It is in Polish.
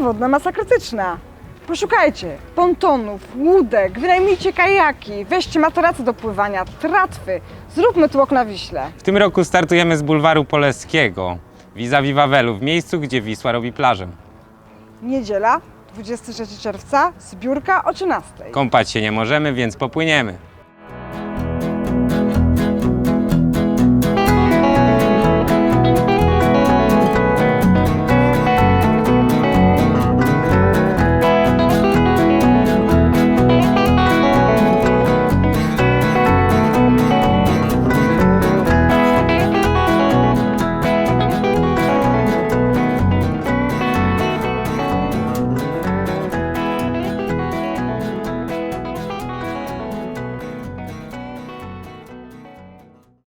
wodna masa krytyczna. Poszukajcie pontonów, łódek, wynajmijcie kajaki, weźcie materace do pływania, tratwy. Zróbmy tłok na Wiśle. W tym roku startujemy z bulwaru Poleskiego, vis-a-vis Wawelu, w miejscu, gdzie Wisła robi plażę. Niedziela, 23 czerwca, zbiórka o 13. Kąpać się nie możemy, więc popłyniemy.